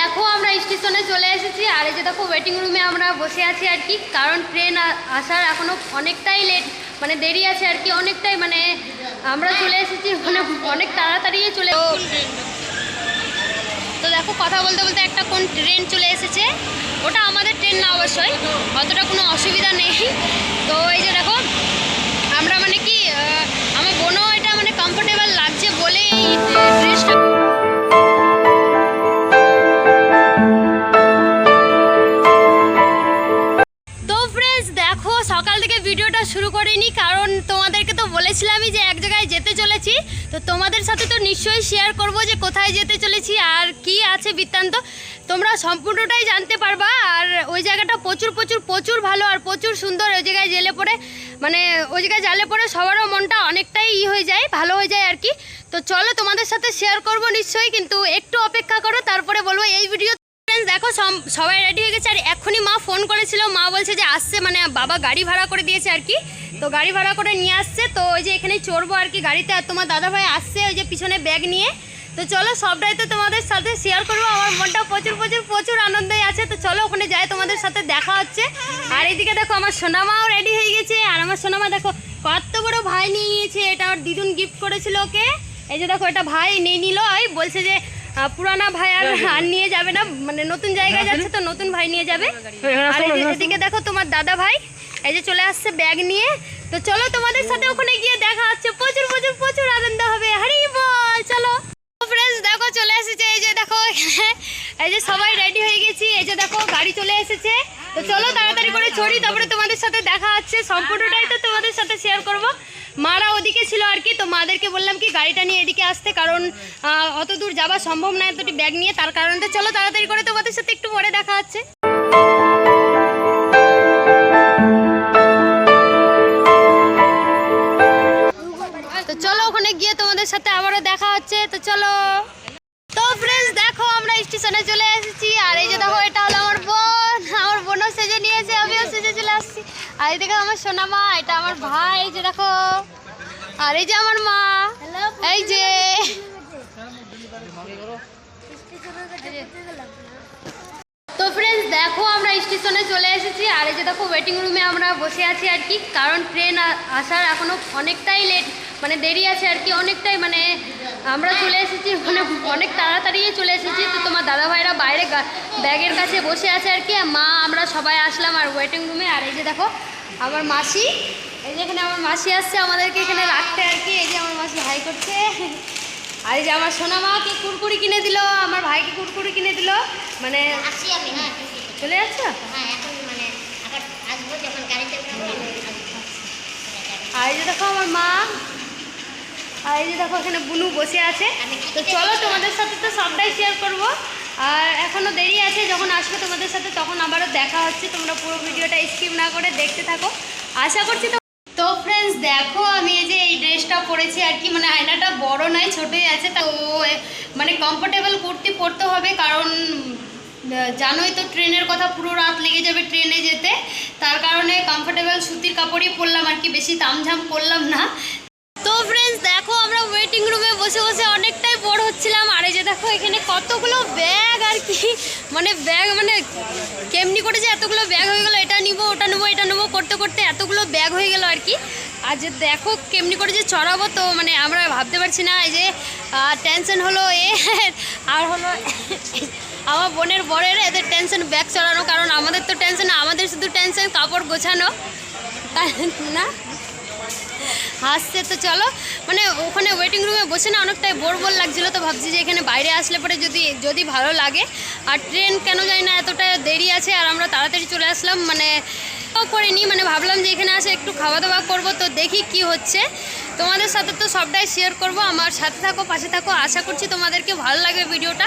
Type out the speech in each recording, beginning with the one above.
দেখো, আমরা স্টেশনে চলে এসেছি। আর এই যে দেখো ওয়েটিং রুমে আমরা বসে আছি আর কি। কারণ ট্রেন আসার এখনও অনেকটাই লেট মানে দেরি আছে আর কি, অনেকটাই মানে আমরা চলে এসেছি মানে অনেক তাড়াতাড়ি চলে তো দেখো, কথা বলতে বলতে একটা কোন ট্রেন চলে এসেছে। ওটা আমাদের ট্রেন না অবশ্যই, অতটা কোনো অসুবিধা নেই। তো এই যে দেখো, আমরা মানে কি আমার বোনও এটা মানে কমফোর্টেবল লাগছে বলেই ড্রেসটা শুরু করিনি, কারণ তোমাদেরকে তো বলেছিলামই যে এক জায়গায় যেতে চলেছি। তো তোমাদের সাথে তো নিশ্চয়ই শেয়ার করব যে কোথায় যেতে চলেছি আর কি আছে বৃত্তান্ত। তোমরা সম্পূর্ণটাই জানতে পারবা আর ওই জায়গাটা প্রচুর প্রচুর প্রচুর ভালো আর প্রচুর সুন্দর। ওই জায়গায় জেলে পড়ে মানে ওই জায়গায় জালে পড়ে সবারও মনটা অনেকটাই ই হয়ে যায়, ভালো হয়ে যায় আর কি। তো চলো তোমাদের সাথে শেয়ার করব নিশ্চয়ই, কিন্তু একটু অপেক্ষা করো, তারপরে বলব এই ভিডিও ফ্রেন্ডস দেখো সবাই রেডি হয়ে গেছে আর এখনই মা ফোন করেছিল। মা বলছে যে আসছে মানে বাবা গাড়ি ভাড়া করে দিয়েছে আর কি। তো গাড়ি ভাড়া করে নিয়ে আসছে। তো ওই যে এখানে চড়বো আর কি গাড়িতে। আর তোমার দাদা ভাই আসছে ওই যে পিছনে ব্যাগ নিয়ে। তো চলো সবটাই তো তোমাদের সাথে শেয়ার করব। আমার মনটা প্রচুর প্রচুর প্রচুর আনন্দই আছে। তো চলো ওখানে যাই, তোমাদের সাথে দেখা হচ্ছে। আর এইদিকে দেখো আমার সোনামাও রেডি হয়ে গেছে। আর আমার সোনামা দেখো কত বড় ভাই নিয়ে নিয়েছে। এটা আমার দিদুন গিফট করেছিল ওকে। এই যে দেখো, এটা ভাই নিয়ে নিল। ওই বলছে যে পুরানা ভাই আর আর নিয়ে যাবে না মানে নতুন জায়গায় যাচ্ছে তো নতুন ভাই নিয়ে যাবে। আর এই এদিকে দেখো তোমার দাদা ভাই এই যে চলে আসছে ব্যাগ নিয়ে। তো চলো তোমাদের সাথে ওখানে গিয়ে দেখা হচ্ছে। প্রচুর প্রচুর প্রচুর আনন্দ হবে। হারি বল চলো। ফ্রেন্ডস দেখো চলে এসেছে। এই যে দেখো এই যে সবাই রেডি হয়ে গেছি। এই যে দেখো গাড়ি চলে এসেছে। তো চলো তাড়াতাড়ি করে ছড়ি, তারপরে তোমাদের সাথে দেখা হচ্ছে। সম্পূর্ণটাই তো তোমাদের সাথে শেয়ার করব। মারা ওদিকে ছিল আর কি, তো মাদেরকে বললাম কি গাড়িটা নিয়ে এদিকে আসতে, কারণ অত দূর যাওয়া সম্ভব না এতটি ব্যাগ নিয়ে। তার কারণে চলো তাড়াতাড়ি করে তোমাদের সাথে একটু পরে দেখা হচ্ছে। তো চলো ওখানে গিয়ে তোমাদের সাথে আবারও দেখা হচ্ছে। তো চলো। তো ফ্রেন্ডস দেখো আমরা স্টেশনে চলে এসেছি। আর এই যে দেখো, এটা হলো আমার বোন, আমার সেজে নিয়েছে আমিও সেজে চলে আসছি আর এই দেখো আমার সোনা মা এটা আমার ভাই এই যে দেখো আর এই যে আমার মা এই যে ফ্রেন্ডস দেখো আমরা স্টেশনে চলে এসেছি। আর এই যে দেখো ওয়েটিং রুমে আমরা বসে আছি আর কি, কারণ ট্রেন আসার এখনও অনেকটাই লেট মানে দেরি আছে আর কি, অনেকটাই মানে আমরা চলে এসেছি মানে অনেক তাড়াতাড়ি চলে এসেছি। তো তোমার দাদা ভাইরা বাইরে ব্যাগের কাছে বসে আছে আর কি মা, আমরা সবাই আসলাম আর ওয়েটিং রুমে আর এই যে দেখো, আমার মাসি, এই যে এখানে আমার মাসি আসছে আমাদেরকে এখানে রাখতে আর কি, এই যে আমার মাসি হাই করছে। আর এই যে আমার সোনা মাকে কুরকুরি কিনে দিল আমার ভাইকে কুরকুরি কিনে দিল মানে আসি আমি হ্যাঁ চলে যাচ্ছ? হ্যাঁ এখন মানে আবার আসব যখন গাড়িতে উঠবো আর এই যে দেখো আমার মা আর এই যে দেখো এখানে বুনু বসে আছে। তো চলো তোমাদের সাথে তো সবটাই শেয়ার করব। আর এখনও দেরি আছে যখন আসবে তোমাদের সাথে তখন আবারও দেখা হচ্ছে। তোমরা পুরো ভিডিওটা স্কিপ না করে দেখতে থাকো। আশা করছি তো ফ্রেন্ডস দেখো আমি এই যে এই ড্রেসটা পরেছি আর কি মানে আয়নাটা বড় নয়, ছোটই আছে, তো মানে কমফোর্টেবল কুর্তি পরতে হবে কারণ জানোই তো ট্রেনের কথা, পুরো রাত লেগে যাবে ট্রেনে যেতে, তার কারণে কমফোর্টেবল সুতির কাপড়ই পরলাম আর কি, বেশি তামঝাম করলাম না। ফ্রেন্ডস দেখো আমরা ওয়েটিং রুমে বসে বসে অনেকটাই বড় হচ্ছিলাম। আর এই যে দেখো, এখানে কতগুলো ব্যাগ আর কি মানে ব্যাগ মানে কেমনি করে যে এতগুলো ব্যাগ হয়ে গেলো, এটা নিবো, ওটা নেব, এটা নেব করতে করতে এতগুলো ব্যাগ হয়ে গেল আর কি। আর যে দেখো কেমনি করে যে চড়াবো তো মানে আমরা ভাবতে পারছি না, এই যে টেনশন হলো এ, আর হলো আমার বোনের বরের এদের টেনশন ব্যাগ চড়ানো, কারণ আমাদের তো টেনশন আমাদের শুধু টেনশন কাপড় গোছানো। না? হাসছে। তো চলো মানে ওখানে ওয়েটিং রুমে বসে না অনেকটাই বোর বোর লাগছিল, তো ভাবছি যে এখানে বাইরে আসলে পরে যদি যদি ভালো লাগে। আর ট্রেন কেন জানি না এতটা দেরি আছে, আর আমরা তাড়াতাড়ি চলে আসলাম মানে করিনি মানে ভাবলাম যে এখানে আসে একটু খাওয়া দাওয়া করব, তো দেখি কি হচ্ছে। তোমাদের সাথে তো সবটাই শেয়ার করব, আমার সাথে থাকো, পাশে থাকো, আশা করছি তোমাদেরকে ভালো লাগবে ভিডিওটা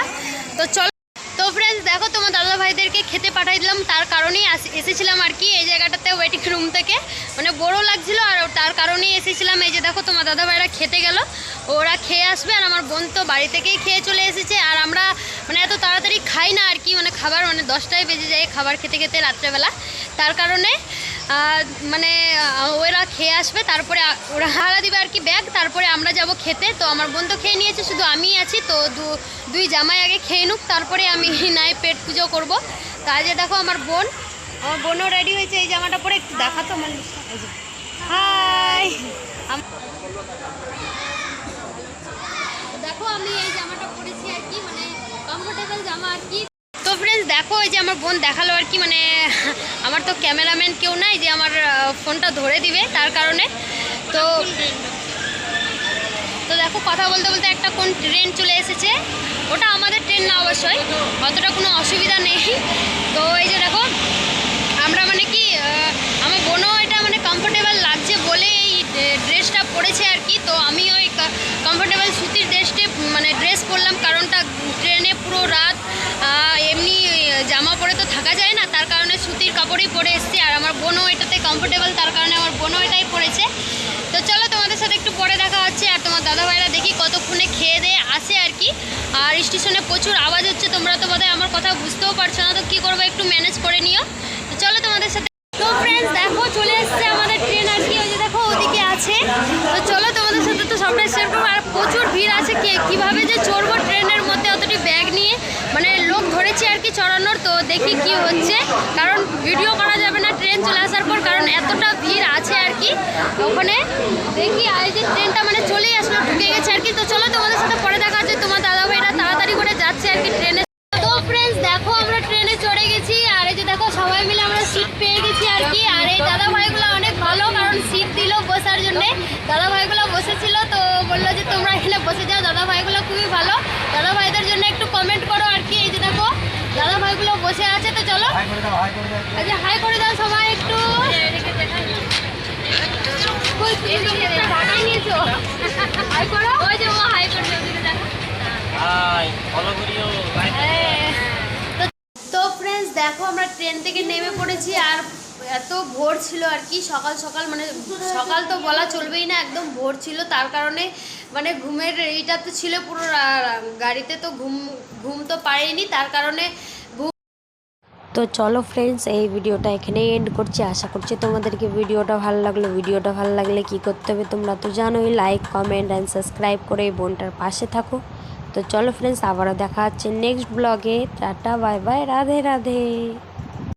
তো চলো, তো ফ্রেন্ডস দেখো তোমার দাদা ভাইদেরকে খেতে পাঠাই দিলাম, তার কারণেই এসেছিলাম আর কি এই জায়গাটাতে ওয়েটিং রুম থেকে। মানে বড় লাগছিল আর তার কারণেই এসেছিলাম। এই যে দেখো, তোমার দাদা ভাইরা খেতে গেল। ওরা খেয়ে আসবে আর আমার বোন তো বাড়ি থেকেই খেয়ে চলে এসেছে। আর আমরা মানে এত তাড়াতাড়ি খাই না আর কি মানে খাবার মানে দশটায় বেজে যায় খাবার খেতে খেতে রাত্রেবেলা। তার কারণে মানে ওরা খেয়ে আসবে। তারপরে ওরা হারা দিবে আর কি ব্যাগ। তারপরে আমরা যাব খেতে। তো আমার বোন তো খেয়ে নিয়েছে, শুধু আছি তো দুই জামাই আগে খেয়ে নুক, তারপরে আমি নাই পেট পুজো করব। তা আজ দেখো আমার বোন। আমার বোনও রেডি হয়েছে, এই জামাটা পরে একটু দেখাতো আমার হাই দেখো আমি এই জামাটা পরেছি আর কি মানে কমফোর্টেবল জামা আর কি। তো ফ্রেন্ডস দেখো এই যে আমার বোন দেখাল আর কি মানে আমার তো ক্যামেরাম্যান কেউ নাই যে আমার ফোনটা ধরে দিবে তার কারণে। তো তো দেখো, কথা বলতে বলতে একটা কোন ট্রেন চলে এসেছে। ওটা আমাদের ট্রেন না অবশ্যই, অতটা কোনো অসুবিধা নেই। তো এই যে দেখো, আমরা মানে কি আমার বোনও এটা মানে কমফোর্টেবল লাগছে বলে এই ড্রেসটা পরেছে আর কি। তো আমি ওই কমফোর্টেবল সুতির ড্রেসটি মানে ড্রেস পরলাম কারণটা ট্রেনে পুরো রাত এমনি জামা পরে তো থাকা যায় না, তার কারণে সুতির কাপড়ই পরে এসছি। আর আমার বোনও এটাতে কমফোর্টেবল তার কারণে আমার বোনও এটাই পরেছে। তো চলো তোমাদের সাথে একটু আর স্টেশনে প্রচুর আওয়াজ হচ্ছে, তোমরা তো বোধহয় আমার কথা বুঝতেও পারছ না, তো কী করব একটু ম্যানেজ করে নিও। তো চলো তোমাদের সাথে তো ফ্রেন্ডস দেখো, চলে এসছে আমাদের ট্রেন আর কি, ওই যে দেখো, ওদিকে আছে। তো চলো তোমাদের সাথে তো সবটাই শেয়ার করব। আর প্রচুর ভিড় আছে, কে কীভাবে যে চড়বো ট্রেনের মধ্যে অতটি ব্যাগ নিয়ে মানে লোক ধরেছে আর কি চড়ানোর, তো দেখি কি হচ্ছে। কারণ ভিডিও করা যাবে না ট্রেন চলে আসার পর, কারণ এতটা ভিড় আছে আর কি। ওখানে দেখি আর যে ট্রেনটা মানে চলেই আসলো, ঢুকে গেছে আর কি। তো চলো তোমাদের সাথে পরে দেখা হচ্ছে, তোমার দাদা ভাইরা তাড়াতাড়ি করে যাচ্ছে আর কি ট্রেনে তো ফ্রেন্ডস দেখো আমরা ট্রেনে চড়ে গেছি, আর এই যে দেখো সবাই মিলে আমরা সিট পেয়ে গেছি আর কি। আর এই দাদা ভাইগুলো অনেক ভালো, কারণ সিট দিল বসার জন্যে। দাদা ভাইগুলো বসেছিল, তো বলল যে তোমরা এখানে বসে যাও দাদা ভাইগুলো খুবই ভালো। দাদা ভাইদের জন্য একটু কমেন্ট করো দাদা ভাইগুলো বসে আছে তো চলো। আচ্ছা হাই করে দাও সবাই একটু। তো হাই করো। ওই যে ও হাই করছে ওদিকে দেখো। হাই ফলো করিও তো- তো ফ্রেন্ডস দেখো আমরা ট্রেন থেকে নেমে পড়েছি আর এত ভোর ছিল আর কি সকাল সকাল মানে সকাল তো বলা চলবেই না একদম ভোর ছিল। তার কারণে মানে ঘুমের এইটা তো ছিল পুরো গাড়িতে তো ঘুম ঘুম তো পারেনি তার কারণে তো চলো ফ্রেন্ডস এই ভিডিওটা এখানেই এন্ড করছি। আশা করছি তোমাদেরকে ভিডিওটা ভালো লাগল। ভিডিওটা ভালো লাগলে কি করতে হবে তোমরা তো জানোই লাইক কমেন্ট অ্যান্ড সাবস্ক্রাইব করে এই বোনটার পাশে থাকো। তো চলো ফ্রেন্ডস আবারও দেখা হচ্ছে নেক্সট ব্লগে tata bye bye Radhe Radhe.